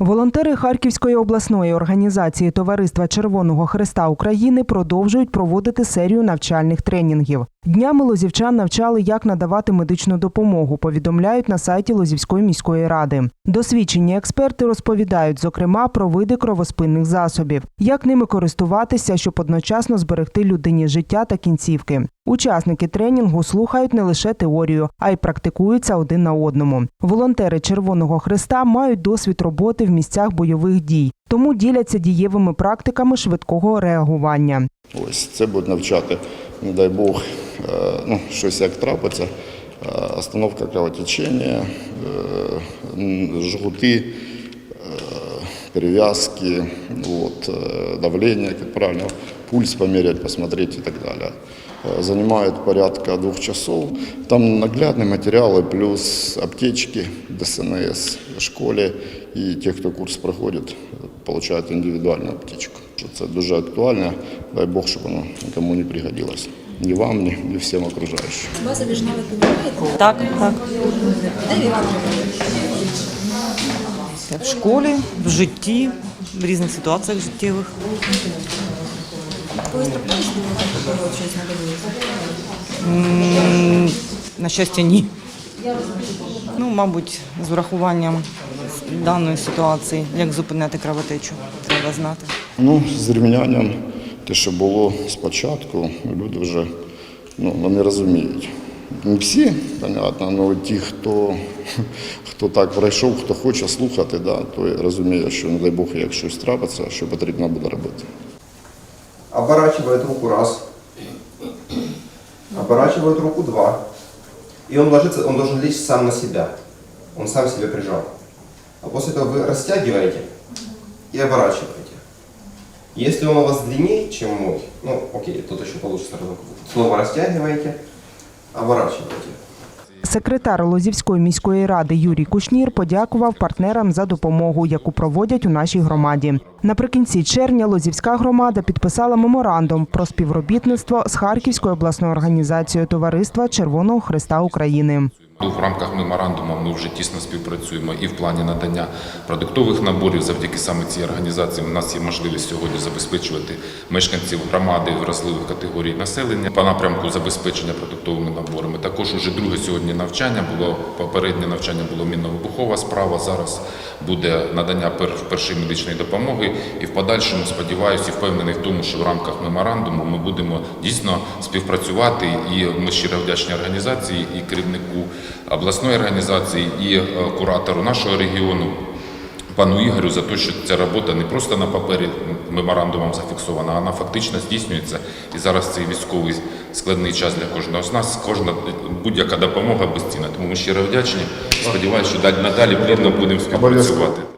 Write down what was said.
Волонтери Харківської обласної організації Товариства Червоного Хреста України продовжують проводити серію навчальних тренінгів. Днями лозівчан навчали, як надавати медичну допомогу. Повідомляють на сайті Лозівської міської ради. Досвідчені експерти розповідають, зокрема, про види кровоспинних засобів, як ними користуватися, щоб одночасно зберегти людині життя та кінцівки. Учасники тренінгу слухають не лише теорію, а й практикуються один на одному. Волонтери Червоного Хреста мають досвід роботи в місцях бойових дій, тому діляться дієвими практиками швидкого реагування. Ось це буде навчати, не дай Бог, е, ну, щось як трапиться, е, остановка кровотечення, е, жгути, перев'язки, е, давлення, як правильно, пульс поміряти, посмотреть і так далі. Е, Занимает порядка двух часов. Там наглядные материалы плюс аптечки, ДСНС в школе. І ті, хто курс проходить, получають індивідуальну аптечку. Що Це дуже актуально. Дай Бог, щоб воно нікому не пригодилось. Ні вам, ні, ні всім окружаючим. База біжна ви підбираєте? Так, так. Де ви вам В школі, в житті, в різних ситуаціях життєвих. М, На щастя, ні. Ну, мабуть, з врахуванням даної ситуації, як зупиняти кровотечу, треба знати. Ну, з рівнянням, те, що було спочатку, люди вже ну, вони розуміють. Не всі, понятно, але ті, хто, хто так пройшов, хто хоче слухати, да, той розуміє, що, не дай Бог, як щось трапиться, що потрібно буде робити. Оборачивает руку раз, оборачивает руку два. И он ложится, он должен лечь сам на себя. Он сам себя прижал. А после этого вы растягиваете и оборачиваете. Если он у вас длиннее, чем мой, ну окей, тут еще получится. Снова растягиваете, оборачиваете. Секретар Лозівської міської ради Юрій Кушнір подякував партнерам за допомогу, яку проводять у нашій громаді. Наприкінці червня Лозівська громада підписала меморандум про співробітництво з Харківською обласною організацією Товариства Червоного Христа України. В рамках меморандуму ми вже тісно співпрацюємо і в плані надання продуктових наборів. Завдяки саме цій організації у нас є можливість сьогодні забезпечувати мешканців громади вразливих категорій населення по напрямку забезпечення продуктовими наборами. Також уже друге сьогодні навчання було попереднє навчання було мінно-вибухова справа. Зараз буде надання першої медичної допомоги. І в подальшому сподіваюся і впевнений в тому, що в рамках меморандуму ми будемо дійсно співпрацювати. І ми щиро вдячні організації і керівнику обласної організації, і е, куратору нашого регіону. Пану Ігорю за те, що ця робота не просто на папері меморандумом зафіксована, а вона фактично здійснюється. І зараз цей військовий складний час для кожного з нас. Кожна будь-яка допомога безцінна. Тому ми щиро вдячні. Сподіваюся, що далі- надалі плідно будемо співпрацювати.